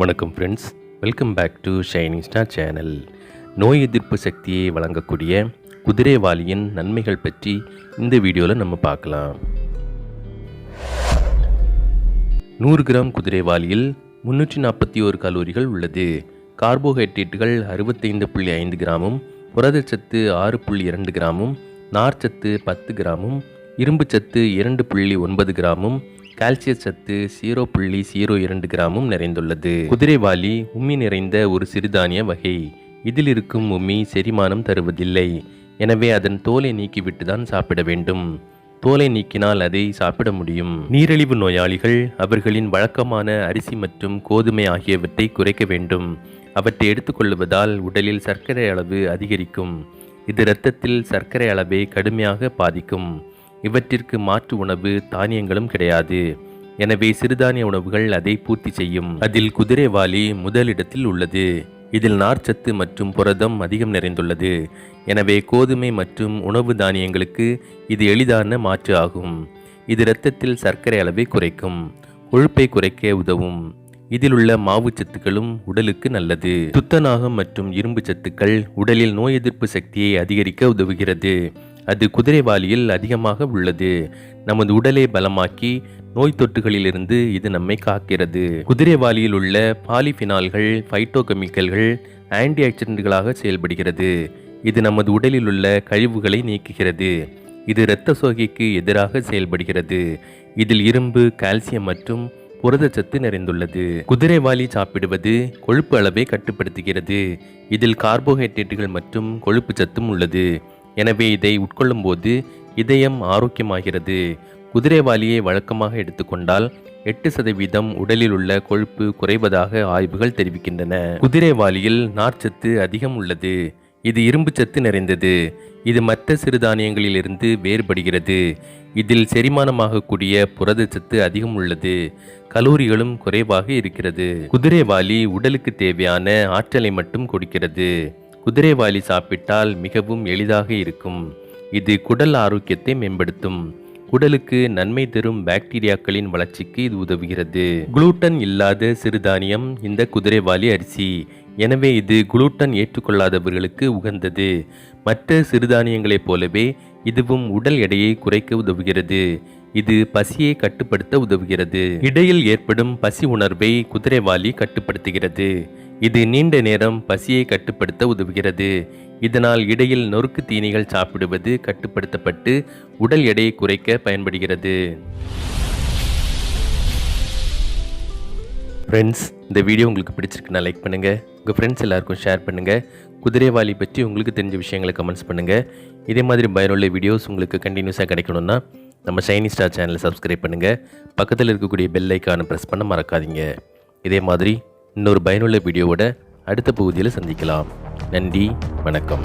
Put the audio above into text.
வணக்கம் friends welcome back to shining star channel நோய் எதிர்ப்பு சக்தியை வழங்கக்கூடிய குதிரைவாலியின் நன்மைகள் பற்றி இந்த வீடியோவில் நம்ம பார்க்கலாம். நூறு கிராம் குதிரைவாலியில் முன்னூற்றி நாற்பத்தி ஒரு கலோரிகள் உள்ளது. கார்போஹைட்ரேட்டுகள் அறுபத்தைந்து புள்ளி ஐந்து கிராமும் புரதச்சத்து ஆறு புள்ளி இரண்டு கிராமும் நார்ச்சத்து பத்து கிராமும் இரும்புச்சத்து இரண்டு புள்ளி ஒன்பது கிராமும் கால்சிய சத்து ஜீரோ புள்ளி ஜீரோ இரண்டு கிராமும் நிறைந்துள்ளது. குதிரைவாலி உம்மி நிறைந்த ஒரு சிறுதானிய வகை. இதில் இருக்கும் உம்மி செரிமானம் தருவதில்லை. எனவே அதன் தோலை நீக்கிவிட்டு தான் சாப்பிட வேண்டும். தோலை நீக்கினால் அதை சாப்பிட முடியும். நீரிழிவு நோயாளிகள் அவர்களின் வழக்கமான அரிசி மற்றும் கோதுமை ஆகியவற்றை குறைக்க வேண்டும். அவற்றை எடுத்துக்கொள்வதால் உடலில் சர்க்கரை அளவு அதிகரிக்கும். இது இரத்தத்தில் சர்க்கரை அளவை கடுமையாக பாதிக்கும். இவற்றிற்கு மாற்று உணவு தானியங்களும் கிடையாது. எனவே சிறுதானிய உணவுகள் அதை பூர்த்தி செய்யும். அதில் குதிரைவாலி முதலிடத்தில் உள்ளது. இதில் நார்ச்சத்து மற்றும் புரதம் அதிகம் நிறைந்துள்ளது. எனவே கோதுமை மற்றும் உணவு தானியங்களுக்கு இது எளிதான மாற்று ஆகும். இது இரத்தத்தில் சர்க்கரை அளவை குறைக்கும். கொழுப்பை குறைக்க உதவும். இதில் உள்ள மாவு சத்துக்களும் உடலுக்கு நல்லது. துத்தநாகம் மற்றும் இரும்பு சத்துக்கள் உடலில் நோய் எதிர்ப்பு சக்தியை அதிகரிக்க உதவுகிறது. அது குதிரைவாலியில் அதிகமாக உள்ளது. நமது உடலை பலமாக்கி நோய் தொற்றுகளிலிருந்து இது நம்மை காக்கிறது. குதிரைவாலியில் உள்ள பாலிஃபினால்கள் ஃபைட்டோகெமிக்கல்கள் ஆன்டி ஆக்சிடென்ட்களாக செயல்படுகிறது. இது நமது உடலில் உள்ள கழிவுகளை நீக்குகிறது. இது இரத்த சோகைக்கு எதிராக செயல்படுகிறது. இதில் இரும்பு கால்சியம் மற்றும் புரதச்சத்து நிறைந்துள்ளது. குதிரைவாலி சாப்பிடுவது கொழுப்பு அளவை கட்டுப்படுத்துகிறது. இதில் கார்போஹைட்ரேட்டுகள் மற்றும் கொழுப்பு சத்தும் உள்ளது. எனவே இதை உட்கொள்ளும் போது இதயம் ஆரோக்கியமாகிறது. குதிரைவாலியை வழக்கமாக எடுத்துக்கொண்டால் எட்டு சதவீதம் உடலில் உள்ள கொழுப்பு குறைவதாக ஆய்வுகள் தெரிவிக்கின்றன. குதிரைவாலியில் நார்ச்சத்து அதிகம் உள்ளது. இது இரும்பு சத்து நிறைந்தது. இது மற்ற சிறுதானியங்களிலிருந்து வேறுபடுகிறது. இதில் செரிமானமாகக்கூடிய புரதச்சத்து அதிகம் உள்ளது. கலோரிகளும் குறைவாக இருக்கிறது. குதிரைவாலி உடலுக்கு தேவையான ஆற்றலை மட்டும் கொடுக்கிறது. குதிரைவாலி சாப்பிட்டால் மிகவும் எளிதாக இருக்கும். இது குடல் ஆரோக்கியத்தை மேம்படுத்தும். குடலுக்கு நன்மை தரும் பாக்டீரியாக்களின் வளர்ச்சிக்கு இது உதவுகிறது. குளூட்டன் இல்லாத சிறுதானியம் இந்த குதிரைவாலி அரிசி. எனவே இது குளூட்டன் ஏற்றுக்கொள்ளாதவர்களுக்கு உகந்தது. மற்ற சிறுதானியங்களைப் போலவே இதுவும் உடல் எடையை குறைக்க உதவுகிறது. இது பசியை கட்டுப்படுத்த உதவுகிறது. இடையில் ஏற்படும் பசி உணர்வை குதிரைவாலி கட்டுப்படுத்துகிறது. இது நீண்ட நேரம் பசியை கட்டுப்படுத்த உதவுகிறது. இதனால் இடையில் நொறுக்கு தீனிகள் சாப்பிடுவது கட்டுப்படுத்தப்பட்டு உடல் எடையை குறைக்க பயன்படுகிறது. ஃப்ரெண்ட்ஸ் இந்த வீடியோ உங்களுக்கு பிடிச்சிருக்குன்னா லைக் பண்ணுங்கள் உங்கள் ஃப்ரெண்ட்ஸ் எல்லாருக்கும் ஷேர் பண்ணுங்கள் குதிரைவாலி பற்றி உங்களுக்கு தெரிஞ்ச விஷயங்களை கமெண்ட்ஸ் பண்ணுங்கள் இதே மாதிரி பயனுள்ள வீடியோஸ் உங்களுக்கு கண்டினியூஸாக கிடைக்கணும்னா நம்ம ஷைனி ஸ்டார் சேனலை சப்ஸ்கிரைப் பண்ணுங்கள் பக்கத்தில் இருக்கக்கூடிய பெல் ஐக்கானை ப்ரெஸ் பண்ண மறக்காதீங்க. இதே மாதிரி இன்னொரு பயனுள்ள வீடியோவோட அடுத்த பகுதியில் சந்திக்கலாம். நன்றி வணக்கம்.